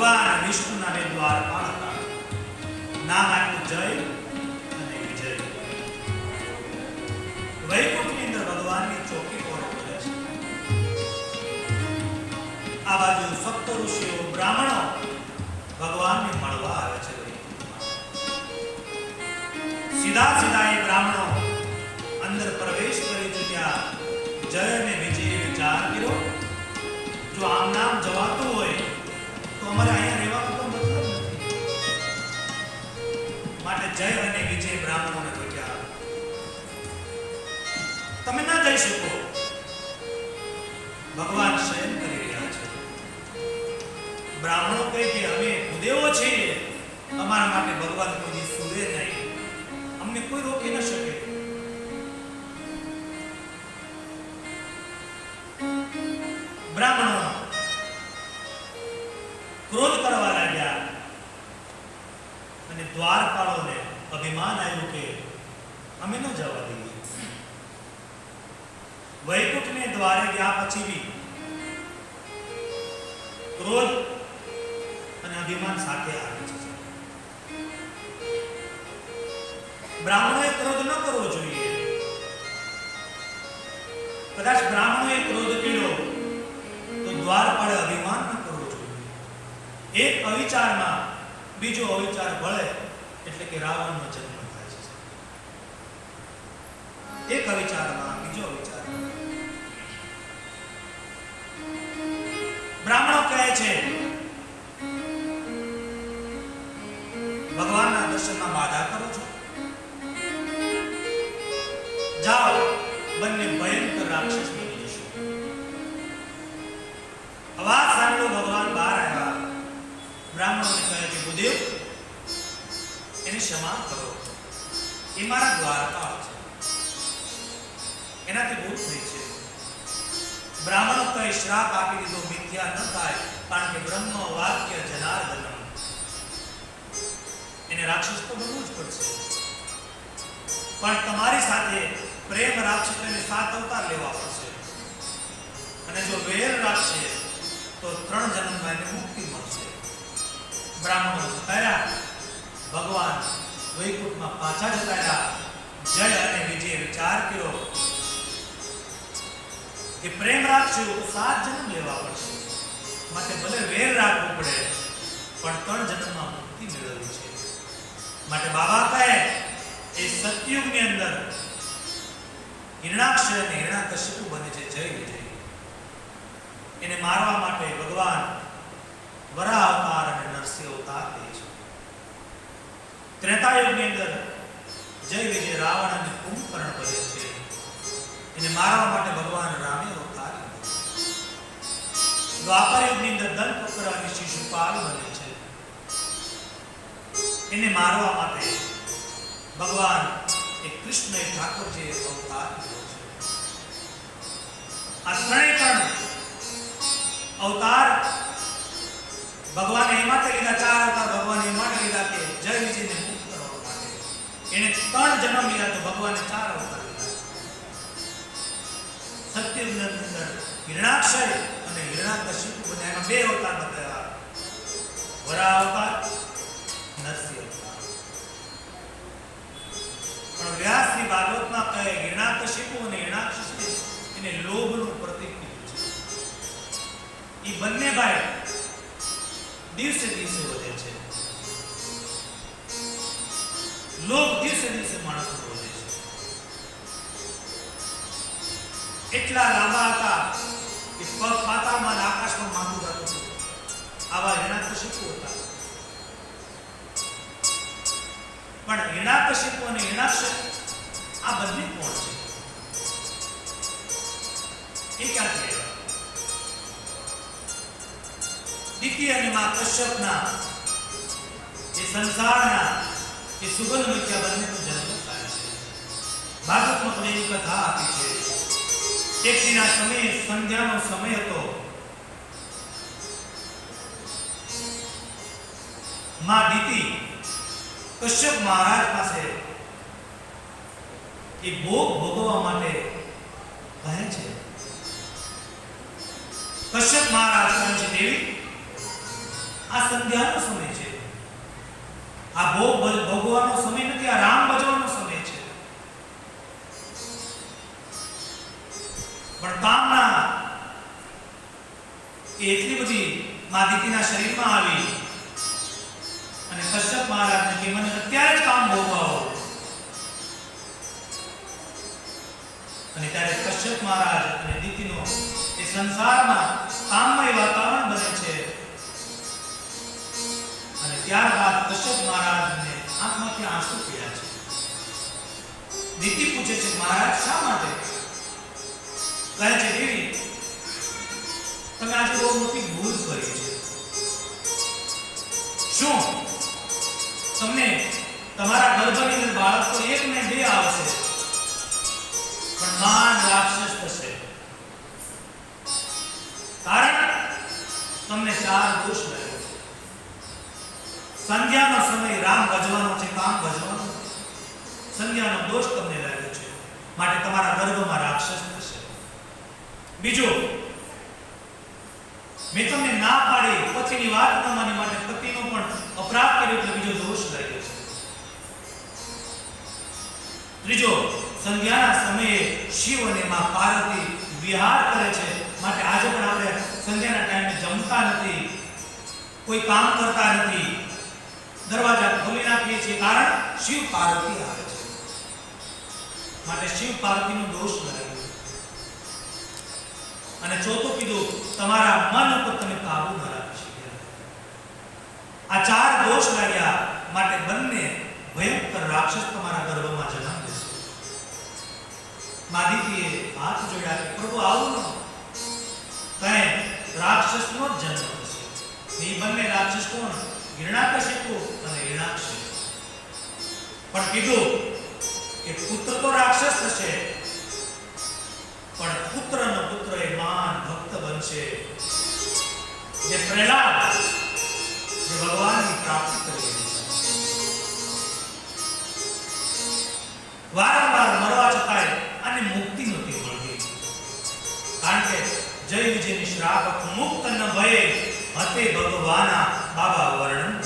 ભગવાન વિષ્ણુના બે દ્વારપાળ હતા નામ આપ્યું જય અને વિજય. વૈકુંઠની અંદર ભગવાનની ચોકી કોણ કરે છે. આ બાજુ સપ્ત ઋષિઓ બ્રાહ્મણો ભગવાનને મળવા આવે છે સીધા સીધા એ બ્રાહ્મણો અંદર પ્રવેશ કરી ચૂક્યા. જય અને વિજય બ્રાહ્મણોને પૂછ્યા તમે ના જઈ શકો. ભગવાન શયન કરી રહ્યા છે. બ્રાહ્મણો કહે કે અમે ભૂદેવો છીએ. અમારા માટે ભગવાન કોઈ દી નહીં. અમને કોઈ રોકી ન શકે. બ્રાહ્મણો, ક્રોધ કરવા લાગ્યા. અને દ્વારપાળોને અભિમાન આવ્યું કે અમે ન જવા દઈએ. વૈકુંઠને દ્વારે ગયા પછી બી ક્રોધ અને અભિમાન સાથે આવે છે. બ્રાહ્મણોએ ક્રોધ ન કરવો જોઈએ. કદાચ બ્રાહ્મણોએ ક્રોધ કર્યો, તો દ્વાર પડે અભિમાન ન કરવું જોઈએ. એક અવિચારમાં બીજો અવિચાર ભળે એટલે કે રાવણનો જન્મ થાય છે. એક અવિચારમાં, બીજો વિચાર બ્રાહ્મણો કહે છે, ભગવાનના દર્શનમાં બાધા કરો છો. જાઓ, બંને ભયંકર રાક્ષસ એને ક્ષમા કરો. એ મારા દ્વારપાળ છે. એનાથી ભૂલ થઈ છે. બ્રાહ્મણો કઈ શ્રાપ આપી દીધો મિથ્યા ન થાય, કારણ કે બ્રહ્મ વાક્ય જનાર્દન. એને રાક્ષસ તો બનવું જ પડશે. પણ તમારી સાથે પ્રેમ રાક્ષસને સાત અવતાર લેવા પડશે. અને જો વેર રાખશે, તો ત્રણ જન્મમાં એને મુક્તિ મળશે. બ્રાહ્મણો જતાર્યા ભગવાન વૈકુંઠમાં પાછા જતાર્યા જય અને વિજય વિચાર કર્યો કે પ્રેમ રાખશે તો સાત જન્મ લેવા પડશે. માટે ભલે વેર રાખવું પડે, પણ ત્રણ જન્મમાં મુક્તિ મેળવવી છે. માટે બાબા કહે, એ સતયુગની અંદર હિરણાક્ષ અને હિરણાકશ્યપુ બને છે, જય વિજય. એને મારવા માટે ભગવાન વરા અવતાર અને નરસિંહ અવતાર ત્રેતાયુગની અંદર જય વિજય રાવણ અને કુંભકર્ણ બને છે. એને મારવા માટે ભગવાન રામે અવતાર દ્વાપર યુગની અંદર દંતવક્ર અને શિશુપાલ બને છે. એને મારવા માટે ભગવાન એ કૃષ્ણ એ ઠાકોરજી અવતાર લીધો છે. આ ત્રણેય ત્રણ અવતાર ભગવાને એ માટે લીધા, ચાર અવતાર ભગવાને એ માટે લીધા કે જય વિજયને એને ત્રણ જન્મ લીધા તો ભગવાને ચાર અવતાર લીધા. અંદર અને હિરણાકશિપુ બધા એમાં બે અવતાર બતાવ્યા. વરા અવતાર, નરસિંહ પણ વ્યાસની ભાગવતમાં કહે હિરણાકશિપુ અને હિરણાક્ષિપુ એને લોભનું પ્રતીક છે. એ બંને ભાઈ દિવસે દિવસે વધે છે. લોભ દિવસે દિવસે માણસનો વધે છે. એટલા લાંબા હતા કે પગ અને આકાશમાં માંગુ હતું. આવા હિરણાકશિપુ હતા. પણ હિરણાકશિપુ અને હિરણાક્ષ આ બંને કોણ છે? એ ક્યાં આવ્યા દીતિ અને મા કશ્યપના એ સંસારના એ સુગન મિત્યા બંનેનો જન્મ થાય છે. ભાગવતમાં પણ એવી કથા આપી છે. એક દિના સમયે, સંધ્યાનો સમય હતો. માં દીતિ કશ્યપ મહારાજ પાસે એ ભોગ ભોગવવા માટે કહે છે. કશ્યપ મહારાજ કહે છે, દેવી, આ સંધ્યાનો સમય આ ભોગ ભોગવાનો સમય નથી, આ રામ ભજવાનો સમય છે. પણ કામના એટલી બધી મા દીકરીના શરીરમાં આવી અને કશ્યપ મહારાજને કે મને અત્યારે જ કામ ભોગવાવો. અને ત્યારે કશ્યપ મહારાજ અને દીકરીનો એ સંસારમાં દીકરી પૂછે છે, મહારાજ, શા માટે? કહે છે દેવી તમે આજે બહુ મોટી ભૂલ કરી છે. શું? તમને તમારા ગર્ભની અંદર બાળક તો એક ને બે આવશે, પણ માન રાક્ષસ થશે. કારણ તમને ચાર દોષ લાગ્યો સંધ્યાનો સમય રામ સંધ્યાનો દોષ તમને લાગ્યો છે. માટે તમારા ગર્ભમાં રાક્ષસ થશે બીજું, મેં તમને ના પાડી પછીની વાત ન માટે પતિનો પણ અપરાધ કર્યો એટલે બીજો દોષ લાગ્યો છે. ત્રીજો સંધ્યાના સમયે શિવ અને માં પાર્વતી વિહાર કરે છે. માટે આજે પણ આપણે સંધ્યાના ટાઈમે જમતા નથી. કોઈ કામ કરતા નથી. દરવાજા ખોલી નાખીએ છીએ. કારણ શિવ પાર્વતી આવે છે. માટે શિવ પાર્વતીનો દોષ લાગ્યો અને ચોથું કીધું, તમારા મન ઉપર તમે કાબુ ન રાખી આ ચાર દોષ લાગ્યા માટે બંને ભયંકર રાક્ષસ તમારા ગર્ભમાં જન્મ લેશે. માદિતીએ હાથ જોડ્યા કે, પ્રભુ, આવું ન તને રાક્ષસનો જ જન્મ થશે. એ બંને રાક્ષસ કોણ હિરણાકશિપુ અને હિરણાક્ષ પણ કીધું કે પુત્ર તો રાક્ષસ થશે પણ પુત્રનો પુત્ર એ માન ભક્ત બનશે. જે પ્રહલાદ, જે ભગવાનની પ્રાપ્તિ કરી વારંવાર મરવા છતાંય આને મુક્તિ નહોતી મળતી. કારણ કે જય વિજયની શ્રાપ મુક્ત ન ભયે, હતે ભગવાના બાબા વર્ણન